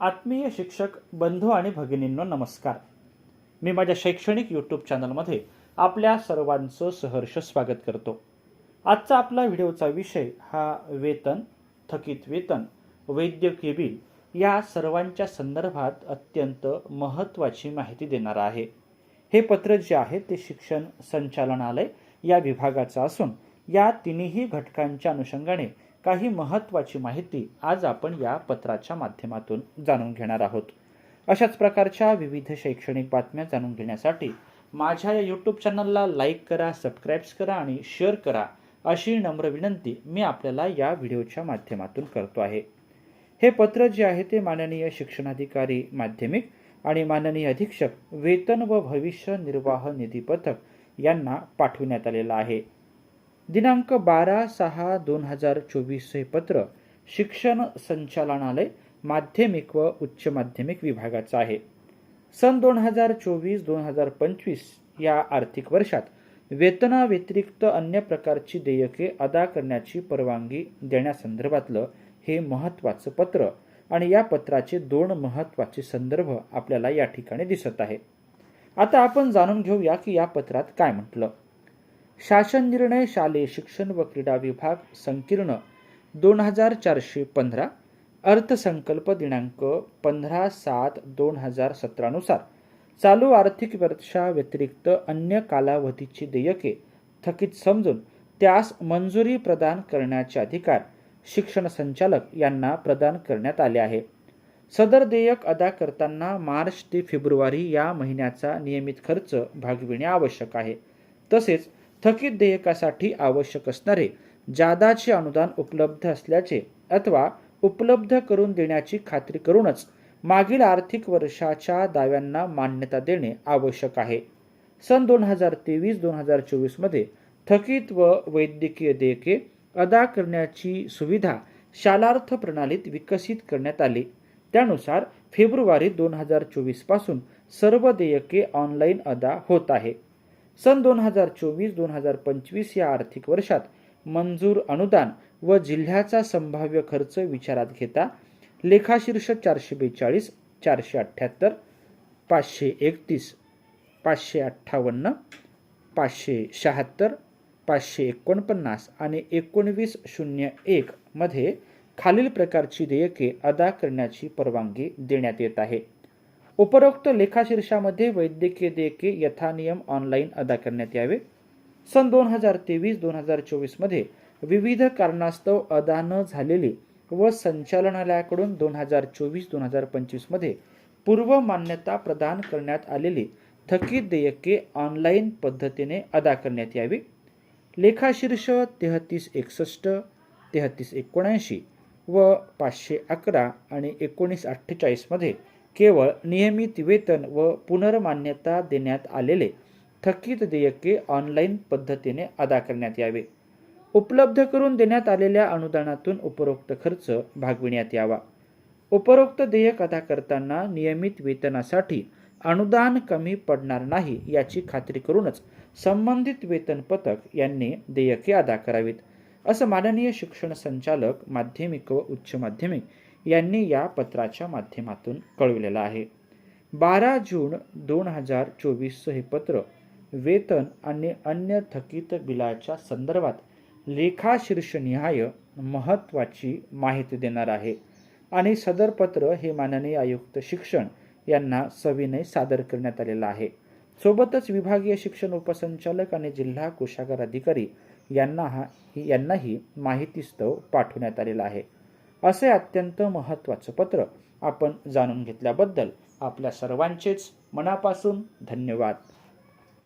आत्मीय शिक्षक बंधू आणि भगिनींनो नमस्कार. मी माझ्या शैक्षणिक यूट्यूब चॅनलमध्ये आपल्या सर्वांचं सहर्ष स्वागत करतो. आजचा आपला व्हिडिओचा विषय हा वेतन थकीत वेतन वैद्यकीय बिल या सर्वांच्या संदर्भात अत्यंत महत्त्वाची माहिती देणारा आहे. हे पत्र जे आहे ते शिक्षण संचालनालय या विभागाचं असून या तिन्ही घटकांच्या अनुषंगाने काही महत्त्वाची माहिती आज आपण या पत्राच्या माध्यमातून जाणून घेणार आहोत. अशाच प्रकारच्या विविध शैक्षणिक बातम्या जाणून घेण्यासाठी माझ्या या यूट्यूब चॅनलला लाईक करा सबस्क्राईब्स करा आणि शेअर करा अशी नम्र विनंती मी आपल्याला या व्हिडिओच्या माध्यमातून करतो आहे. हे पत्र जे आहे ते माननीय शिक्षणाधिकारी माध्यमिक आणि माननीय अधीक्षक वेतन व भविष्य निर्वाह निधी पथक यांना पाठविण्यात आलेलं आहे. दिनांक बारा सहा दोन हजार चोवीस हे पत्र शिक्षण संचालनालय माध्यमिक व उच्च माध्यमिक विभागाचं आहे. सन दोन हजार चोवीस दोन हजार पंचवीस या आर्थिक वर्षात वेतनाव्यतिरिक्त अन्य प्रकारची देयके अदा करण्याची परवानगी देण्यासंदर्भातलं हे महत्त्वाचं पत्र आणि या पत्राचे दोन महत्त्वाचे संदर्भ आपल्याला या ठिकाणी दिसत आहे. आता आपण जाणून घेऊया की या पत्रात काय म्हटलं. शासन निर्णय शालेय शिक्षण व क्रीडा विभाग संकीर्ण दोन हजार चारशे पंधरा अर्थसंकल्प दिनांक पंधरा सात दोन हजार सतरानुसार चालू आर्थिक वर्षाव्यतिरिक्त अन्य कालावधीची देयके थकीत समजून त्यास मंजुरी प्रदान करण्याचे अधिकार शिक्षण संचालक यांना प्रदान करण्यात आले आहे. सदर देयक अदा करताना मार्च ते फेब्रुवारी या महिन्याचा नियमित खर्च भागविणे आवश्यक आहे. तसेच थकीत देयकासाठी आवश्यक असणारे जादाचे अनुदान उपलब्ध असल्याचे अथवा उपलब्ध करून देण्याची खात्री करूनच मागील आर्थिक वर्षाच्या दाव्यांना मान्यता देणे आवश्यक आहे. सन दोन हजार तेवीस दोन हजार चोवीसमध्ये थकीत व वैद्यकीय देयके अदा करण्याची सुविधा शालार्थ प्रणालीत विकसित करण्यात आली. त्यानुसार फेब्रुवारी दोन हजार चोवीसपासून सर्व देयके ऑनलाईन अदा होत आहे. सन दोन हजार चोवीस दोन हजार पंचवीस या आर्थिक वर्षात मंजूर अनुदान व जिल्ह्याचा संभाव्य खर्च विचारात घेता लेखाशीर्ष चारशे बेचाळीस चारशे अठ्ठ्याहत्तर पाचशे एकतीस पाचशे अठ्ठावन्न पाचशे शहात्तर पाचशे एकोणपन्नास आणि एकोणवीस शून्य एकमध्ये खालील प्रकारची देयके अदा करण्याची परवानगी देण्यात येत आहे. उपरोक्त लेखाशीर्षामध्ये वैद्यकीय देयके यथानियम ऑनलाईन अदा करण्यात यावे. सन दोन हजार तेवीस दोन हजार चोवीसमध्ये विविध कारणास्तव अदा न झालेली व संचालनालयाकडून दोन हजार चोवीस दोन हजार पंचवीसमध्ये पूर्व मान्यता प्रदान करण्यात आलेली थकीत देयके ऑनलाईन पद्धतीने अदा करण्यात यावी. लेखाशीर्ष तेहतीस एकसष्ट तेहतीस एकोणऐंशी व पाचशे अकरा आणि एकोणीस अठ्ठेचाळीसमध्ये केवळ नियमित वेतन व पुनर्मान्यता देण्यात आलेले थकीत देयके ऑनलाईन पद्धतीने अदा करण्यात यावे. उपलब्ध करून देण्यात आलेल्या अनुदानातून उपरोक्त खर्च भागविण्यात यावा. उपरोक्त देयक अदा करताना नियमित वेतनासाठी अनुदान कमी पडणार नाही याची खात्री करूनच संबंधित वेतन पथक यांनी देयके अदा करावीत. असं माननीय शिक्षण संचालक माध्यमिक व उच्च माध्यमिक यांनी या पत्राच्या माध्यमातून कळविलेलं आहे. बारा जून दोन हजार चोवीसचं हे पत्र वेतन आणि अन्य थकीत बिलाच्या संदर्भात लेखाशीर्षनिहाय महत्त्वाची माहिती देणार आहे. आणि सदर पत्र हे माननीय आयुक्त शिक्षण यांना सविनय सादर करण्यात आलेलं आहे. सोबतच विभागीय शिक्षण उपसंचालक आणि जिल्हा कोषागार अधिकारी यांना हा यांनाही माहितीस्तव पाठवण्यात आलेला आहे. असे अत्यंत महत्त्वाचं पत्र आपण जाणून घेतल्याबद्दल आपल्या सर्वांचेच मनापासून धन्यवाद.